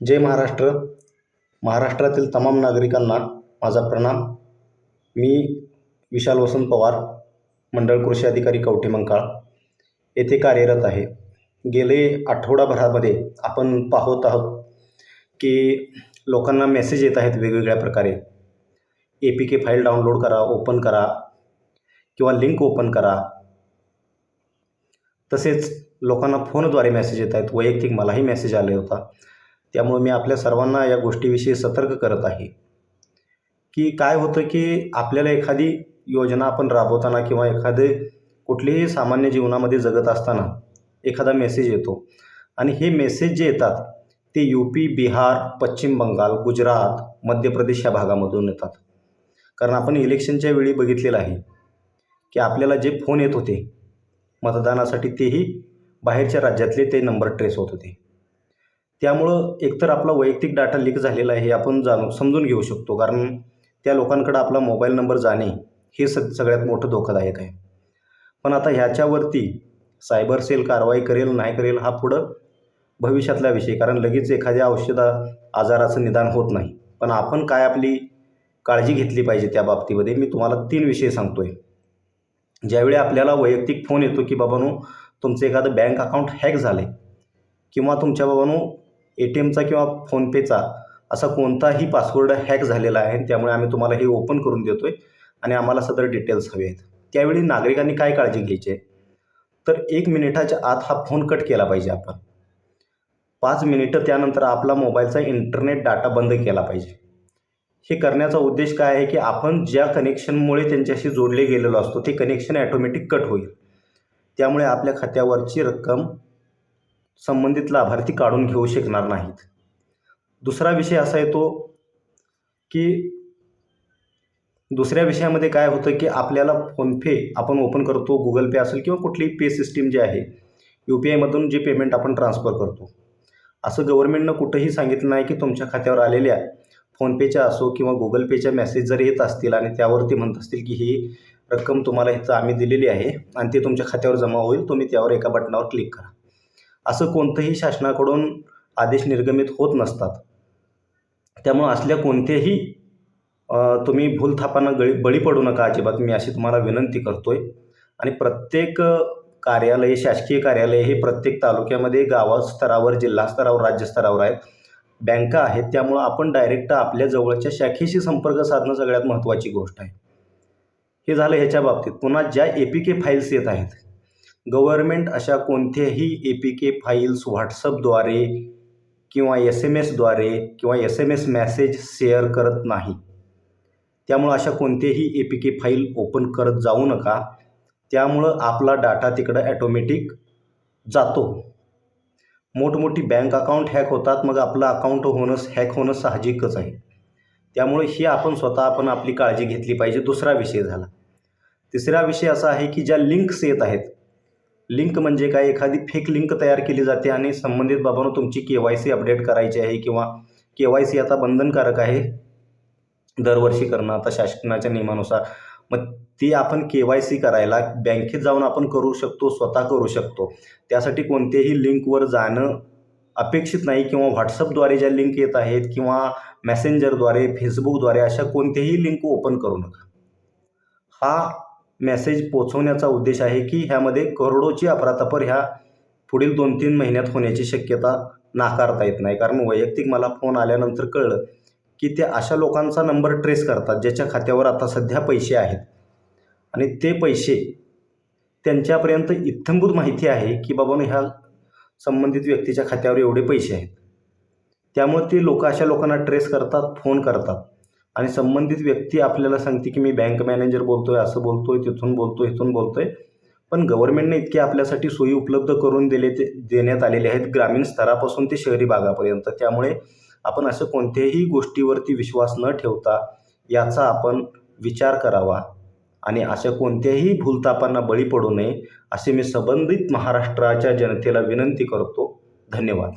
जय महाराष्ट्र. महाराष्ट्रातील तमाम नागरिकांना माझा प्रणाम. मी विशाल वसंत पवार मंडळ कृषी अधिकारी कवठे मंकाळ. येथे कार्यरत आहे. गेले आठवडाभरामध्ये आपण पाहत आहोत की लोकांना मेसेज येत आहेत वेगवेगळ्या प्रकारे. A P K file download करा ओपन करा किंवा लिंक ओपन करा. तसेच लोकांना फोनद्वारे मेसेज येत आहेत. वैयक्तिक मलाही मेसेज आले होता. त्यामुळे मी आपल्या सर्वांना या गोष्टीविषयी सतर्क करत आहे. की काय होतं की आपल्याला एखादी योजना आपण राबवताना किंवा एखादे कुठलीही सामान्य जीवनामध्ये जगत असताना एखादा मेसेज येतो. आणि हे मेसेज जे येतात ते यू पी बिहार पश्चिम बंगाल गुजरात मध्य प्रदेश या भागामधून येतात. कारण आपण इलेक्शनच्या वेळी बघितलेलं आहे की आपल्याला जे फोन येत होते मतदानासाठी तेही बाहेरच्या राज्यातले ते नंबर ट्रेस होत होते. त्यामुळं एकतर आपला वैयक्तिक डाटा लीक झालेला आहे हे आपण जाणू समजून घेऊ शकतो. कारण त्या लोकांकडं आपला मोबाईल नंबर जाणे हे स सगळ्यात मोठं धोकादायक आहे. पण आता ह्याच्यावरती सायबर सेल कारवाई करेल नाही करेल हा पुढं भविष्यातला विषय. कारण लगेच एखाद्या औषधा आजाराचं निदान होत नाही. पण आपण काय आपली काळजी घेतली पाहिजे त्या बाबतीमध्ये? मी तुम्हाला तीन विषय सांगतो आहे ज्यावेळी आपल्याला वैयक्तिक फोन येतो की बाबांनो तुमचं एखादं बँक अकाउंट हॅक झालं आहे किंवा तुमच्या बाबांनो ए टी एमचा किंवा फोनपेचा असा कोणताही पासवर्ड हॅक झालेला आहे. त्यामुळे आम्ही तुम्हाला हे ओपन करून देतो आहे आणि आम्हाला सदर डिटेल्स हवे आहेत. त्यावेळी नागरिकांनी काय काळजी घ्यायची? आहे तर एक मिनिटाच्या आत हा फोन कट केला पाहिजे आपण. पाच मिनिटं त्यानंतर आपला मोबाईलचा इंटरनेट डाटा बंद केला पाहिजे. हे करण्याचा उद्देश काय आहे की आपण ज्या कनेक्शनमुळे त्यांच्याशी जोडले गेलेलो असतो ते कनेक्शन ॲटोमॅटिक कट होईल. त्यामुळे आपल्या खात्यावरची रक्कम संबंधित लाभार्थी काढून घेऊ शकणार नाहीत. दुसरा विषय असा येतो की दुसऱ्या विषयामध्ये काय होतं की आपल्याला फोनपे आपण ओपन करतो गुगल पे असेल किंवा कुठलीही पे सिस्टीम जी आहे यू पी आयमधून जे पेमेंट आपण ट्रान्सफर करतो. असं गव्हर्नमेंटनं कुठंही सांगितलं नाही की तुमच्या खात्यावर आलेल्या फोनपेच्या असो किंवा गुगल पेच्या मेसेज जर येत असतील आणि त्यावरती म्हणत असतील की ही रक्कम तुम्हाला इथं आम्ही दिलेली आहे आणि ते तुमच्या खात्यावर जमा होईल तुम्ही त्यावर एका बटनावर क्लिक करा. असं कोणतंही शासनाकडून आदेश निर्गमित होत नसतात. त्यामुळं असल्या कोणत्याही तुम्ही भूलथापांना गळी बळी पडू नका अजिबात. मी अशी तुम्हाला विनंती करतो आहे आणि प्रत्येक कार्यालय शासकीय कार्यालय हे प्रत्येक तालुक्यामध्ये गावास्तरावर जिल्हास्तरावर राज्यस्तरावर आहेत. बँका आहेत. त्यामुळं आपण डायरेक्ट आपल्या जवळच्या शाखेशी संपर्क साधणं सगळ्यात महत्त्वाची गोष्ट आहे. हे झालं ह्याच्या बाबतीत. पुन्हा ज्या ए पी के फाईल्स येत आहेत गव्हर्मेंट अशा कोणत्याही ए पी के फाईल्स व्हॉट्सअपद्वारे किंवा एस एम एसद्वारे किंवा S M S message share करत नाही. त्यामुळं अशा कोणतेही A P K file open करत जाऊ नका. त्यामुळं आपला डाटा तिकडं ॲटोमॅटिक जातो. मोठमोठी बँक अकाउंट हॅक होतात मग आपलं अकाउंट होणं हॅक होणं साहजिकच आहे. त्यामुळे ही आपण स्वतः आपण आपली काळजी घेतली पाहिजे. दुसरा विषय झाला. तिसरा विषय असा आहे की ज्या लिंक्स येत आहेत लिंक म्हणजे काय? एखादी फेक लिंक तयार केली जाते आणि संबंधित बाबांनो तुमची के वाय सी अपडेट करायची आहे किंवा के वाय सी आता बंधनकारक आहे दरवर्षी करणं आता शासनाच्या नियमानुसार. मग ती आपण के वाय सी करायला बँकेत जाऊन आपण करू शकतो स्वतः करू शकतो. त्यासाठी कोणत्याही लिंकवर जाणं अपेक्षित नाही किंवा व्हॉट्सअपद्वारे ज्या लिंक येत आहेत किंवा मेसेंजरद्वारे फेसबुकद्वारे अशा कोणतेही लिंक ओपन करू नका. हा मेसेज पोचवण्याचा उद्देश आहे की ह्यामध्ये करोडोची अफरातफर ह्या पुढील दोन तीन महिन्यात होण्याची शक्यता नाकारता येत नाही. कारण वैयक्तिक मला फोन आल्यानंतर कळलं की ते अशा लोकांचा नंबर ट्रेस करतात ज्याच्या खात्यावर आता सध्या पैसे आहेत. आणि ते पैसे त्यांच्यापर्यंत इत्थंभूत माहिती आहे की बाबांनो ह्या संबंधित व्यक्तीच्या खात्यावर एवढे पैसे आहेत. त्यामुळे ते लोक अशा लोकांना ट्रेस करतात फोन करतात. आणि संबंधित व्यक्ती आपल्याला सांगते की मी बँक मॅनेजर बोलतो आहे असं बोलतो आहे तिथून बोलतो आहे इथून बोलतो आहे पण गव्हर्नमेंटने इतके आपल्यासाठी सोयी उपलब्ध करून दिले ते देण्यात आलेले आहेत ग्रामीण स्तरापासून ते शहरी भागापर्यंत. त्यामुळे आपण असं कोणत्याही गोष्टीवरती विश्वास न ठेवता याचा आपण विचार करावा आणि अशा कोणत्याही भूलतापांना बळी पडू नये असे मी संबंधित महाराष्ट्राच्या जनतेला विनंती करतो. धन्यवाद.